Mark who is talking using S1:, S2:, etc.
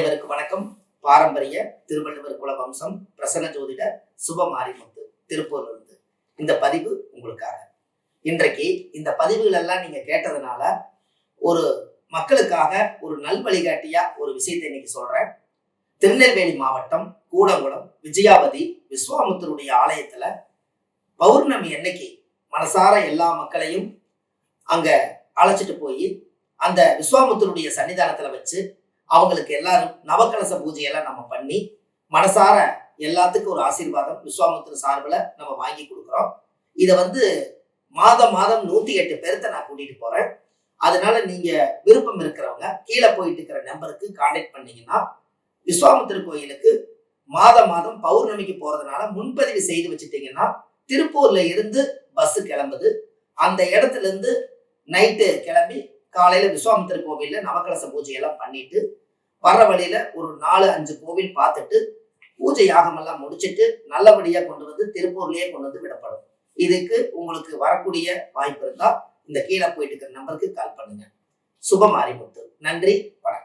S1: அனைவருக்கும் வணக்கம். பாரம்பரிய திருவள்ளுவர் குல வம்சம் பிரசன்ன ஜோதிட சுப மாரிமுத்து திருப்பூர்ல இந்த பதிவு உங்களுக்காக. இன்றைக்கு இந்த பதிவுகள் எல்லாம் நீங்க கேட்டதுனால ஒரு மக்களுக்காக ஒரு நல் வழிகாட்டியா ஒரு விஷயத்தை இன்னைக்கு சொல்றேன். திருநெல்வேலி மாவட்டம் கூடங்குளம் விஜயாவதி விஸ்வாமுத்தருடைய ஆலயத்துல பௌர்ணமி அன்னைக்கு மனசார எல்லா மக்களையும் அங்க அழைச்சிட்டு போய் அந்த விஸ்வாமுத்தருடைய சன்னிதானத்துல வச்சு அவங்களுக்கு எல்லாரும் நவக்கலச பூஜையெல்லாம் நம்ம பண்ணி மனசார எல்லாத்துக்கும் ஒரு ஆசீர்வாதம் விஸ்வாமுத்திர சார்பில் நம்ம வாங்கி கொடுக்குறோம். இதை வந்து மாதம் மாதம் நூற்றி எட்டு பேர்த்த நான் கூட்டிட்டு போறேன். அதனால நீங்க விருப்பம் இருக்கிறவங்க கீழே போயிட்டு இருக்கிற நம்பருக்கு கான்டாக்ட் பண்ணீங்கன்னா விஸ்வாமுத்திர கோயிலுக்கு மாதம் மாதம் பௌர்ணமிக்கு போறதுனால முன்பதிவு செய்து வச்சுட்டீங்கன்னா திருப்பூர்ல இருந்து பஸ் கிளம்புது. அந்த இடத்துல இருந்து நைட்டு கிளம்பி காலையில விஸ்வாமித்திர கோவில்ல நவக்கலச பூஜையெல்லாம் பண்ணிட்டு வர்ற வழியில ஒரு நாலு அஞ்சு கோவில் பார்த்துட்டு பூஜை யாகமெல்லாம் முடிச்சிட்டு நல்லபடியா கொண்டு வந்து திருப்பூர்லயே கொண்டு வந்து விடப்படும். இதுக்கு உங்களுக்கு வரக்கூடிய வாய்ப்பு இருந்தா இந்த கீழே போயிட்டு இருக்கிற நம்பருக்கு கால் பண்ணுங்க. சுபம் அறிமுத்து நன்றி வணக்கம்.